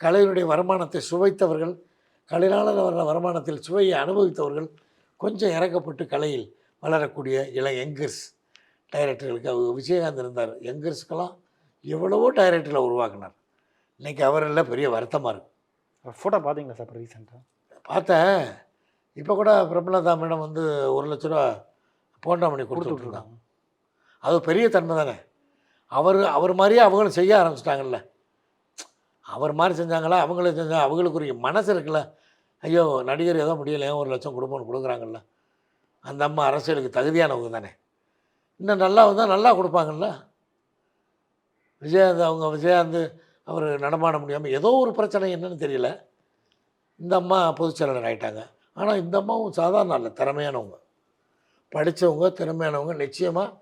கலையினுடைய வருமானத்தை சுவைத்தவர்கள் கலையினால் வர்ற வருமானத்தில் சுவையை அனுபவித்தவர்கள் கொஞ்சம் இறக்கப்பட்டு கலையில் வளரக்கூடிய இளம் யங்கர்ஸ். டைரக்டர்களுக்கு அவர் விஜயகாந்த் இருந்தார். யங்கர்ஸ்க்கெல்லாம் எவ்வளவோ டைரக்டர்களை உருவாக்குனார். இன்றைக்கி அவரெல்லாம் பெரிய வருத்தமாக இருக்குது ஃபோட்டோ பார்த்தீங்களா சார் இப்போ ரீசெண்டாக பார்த்தேன். இப்போ கூட பிரபலதா மேடம் வந்து ஒரு லட்ச ரூபா போண்டாமணி கொடுத்துட்ருக்காங்க அது பெரிய தன்மை தானே. அவர் அவர் மாதிரியே அவங்களும் செய்ய ஆரம்பிச்சிட்டாங்கல்ல. அவர் மாதிரி செஞ்சாங்களா? அவங்களும் செஞ்சால் அவங்களுக்குரிய மனசு இருக்குல்ல. ஐயோ நடிகர் ஏதோ முடியலையோ ஒரு லட்சம் கொடுப்போம்னு கொடுக்குறாங்கல்ல. அந்த அம்மா அரசியலுக்கு தகுதியானவங்க தானே. இன்னும் நல்லா வந்தால் நல்லா கொடுப்பாங்கல்ல. விஜயகாந்த் அவங்க விஜயகாந்த் அவர் நடமாட முடியாமல் ஏதோ ஒரு பிரச்சனை என்னன்னு தெரியல. இந்த அம்மா பொதுச்செயலாளர் ஆகிட்டாங்க ஆனால் இந்த அம்மாவும் சாதாரண இல்லை திறமையானவங்க. படித்தவங்க திறமையானவங்க நிச்சயமாக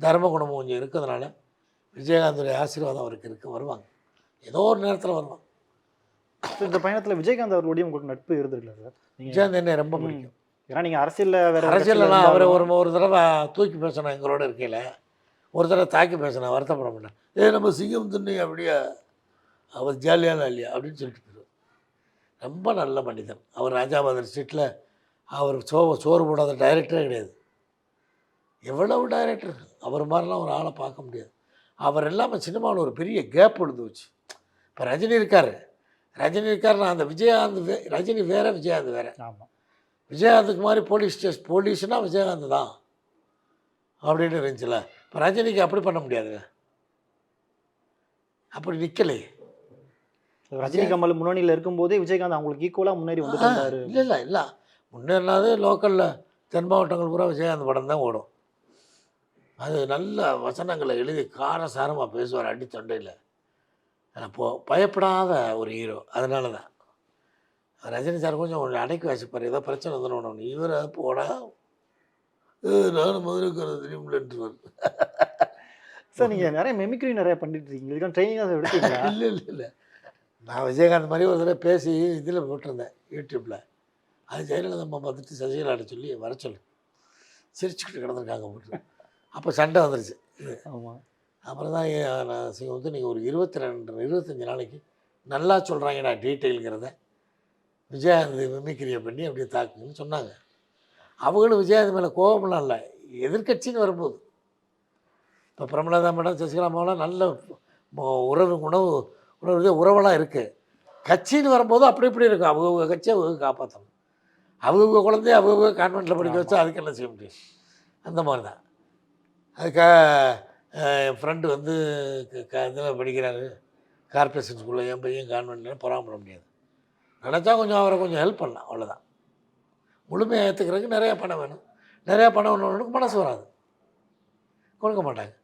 தர்ம குணம் கொஞ்சம் இருக்கிறதுனால விஜயகாந்துடைய ஆசீர்வாதம் அவருக்கு இருக்க வருவாங்க. ஏதோ ஒரு நேரத்தில் சார் இந்த பயணத்தில் விஜயகாந்த் அவர்களுடைய உங்களுக்கு நட்பு இருந்திருக்கல சார்? விஜயகாந்த் என்ன ரொம்ப பிடிக்கும். ஏன்னா நீங்கள் அரசியலில் வேற அரசியல்லாம் அவரை ஒரு ஒரு தடவை தூக்கி பேசினேன் எங்களோட இருக்கையில். ஒரு தடவை தாக்கி பேசினேன் வருத்தப்பட மாட்டேன். ஏ நம்ம சிங்கம் துண்ணி அப்படியா? அவர் ஜாலியான இல்லையா? அப்படின்னு சொல்லிட்டு ரொம்ப நல்ல மனிதன். அவர் ராஜாபாதர் ஸ்ட்ரீட்டில் அவர் சோ சோறு போடாத டைரக்டரே கிடையாது. எவ்வளவு டைரக்டர் அவர் மாதிரிலாம் ஒரு ஆளை பார்க்க முடியாது. அவர் எல்லாமே சினிமாவில் ஒரு பெரிய கேப் விழுந்து வச்சு இப்போ ரஜினி இருக்கார். ரஜினி இருக்காருன்னா அந்த விஜயகாந்த் வே ரஜினி வேற விஜயகாந்த் வேற. ஆமாம் விஜயகாந்துக்கு மாதிரி போலீஸ் ஸ்டேஷன் போலீஸ்னா விஜயகாந்த் தான் அப்படின்னு இருந்துச்சுல. இப்போ ரஜினிக்கு அப்படி பண்ண முடியாதுங்க அப்படி நிற்கலை ரஜினி கமல் முன்னணியில் இருக்கும்போதே விஜயகாந்த் அவங்களுக்கு ஈக்குவலாக முன்னேறி வந்துட்டு இருந்தாரு இல்லை இல்லை இல்லை. முன்னேறினாது லோக்கலில் தென் மாவட்டங்கள் பூரா விஜயகாந்த் படம் தான் ஓடும். அது நல்ல வசனங்களை எழுதி காரசாரமாக பேசுவார் அடி தொண்டையில் போ பயப்படாத ஒரு ஹீரோ அதனால தான் ரஜினி சார் கொஞ்சம் ஒரு அடக்கி வாசிப்பார் ஏதோ பிரச்சனை வந்துடும் இவரை போடா. நானும் மதுரைக்காரன் தெரியுமில்லன்ட்டுருவார் சார் நீங்கள் நிறைய மெமிக்ரி நிறைய பண்ணிட்டு இருக்கீங்க. இதுக்கான ட்ரைனிங் அதை எடுத்தீங்களா? இல்லை இல்லை இல்லை. நான் விஜயகாந்த் மாதிரி ஒரு தடவை பேசி இதில் போட்டிருந்தேன் யூடியூப்பில் அது ஜெயலலிதா அம்மா பார்த்துட்டு சசிகலாட்ட சொல்லி வர சொல்லு. சிரிச்சுக்கிட்டு கிடந்திருக்காங்க போட்டு அப்போ சண்டை வந்துருச்சு. ஆமாம் அப்புறம் தான் சிங்க வந்து நீங்கள் ஒரு இருபத்தி ரெண்டு இருபத்தஞ்சி நாளைக்கு நல்லா சொல்கிறாங்கடா டீட்டெயிலுங்கிறத. விஜயகாந்த் மிமிக்கிரியை பண்ணி அப்படியே தாக்குங்கன்னு சொன்னாங்க. அவங்களும் விஜயகாந்த் மேலே கோபம்லாம் இல்லை. எதிர்க்கட்சின்னு வரும்போது. இப்போ பிரமலதா மேடம் சசிகலா மேடம் நல்ல உறவு உணவு உணவு உறவெல்லாம் இருக்குது கட்சின்னு வரும்போது அப்படி இப்படி இருக்கும். அவங்கவுங்க கட்சியை அவங்க காப்பாற்றணும் அவங்கவுங்க குழந்தைய அவங்கவுங்க கான்வெண்ட்டில் படிக்க வச்சா அதுக்கு என்ன செய்ய முடியும்? அந்த மாதிரி தான். அதுக்காக என் ஃப்ரெண்டு வந்து இதில் படிக்கிறாரு. கார்பரேஷன் ஸ்கூலில் என் பையன் கான்வெண்ட்டில் பொறாமப்பட முடியாது. நினச்சா கொஞ்சம் அவரை கொஞ்சம் ஹெல்ப் பண்ணலாம் அவ்வளோதான் முழுமையாக ஏற்றுக்கிறதுக்கு நிறையா பணம் வேணும். நிறையா பணம் ஒன்று மனசு வராது. கொடுக்க மாட்டாங்க.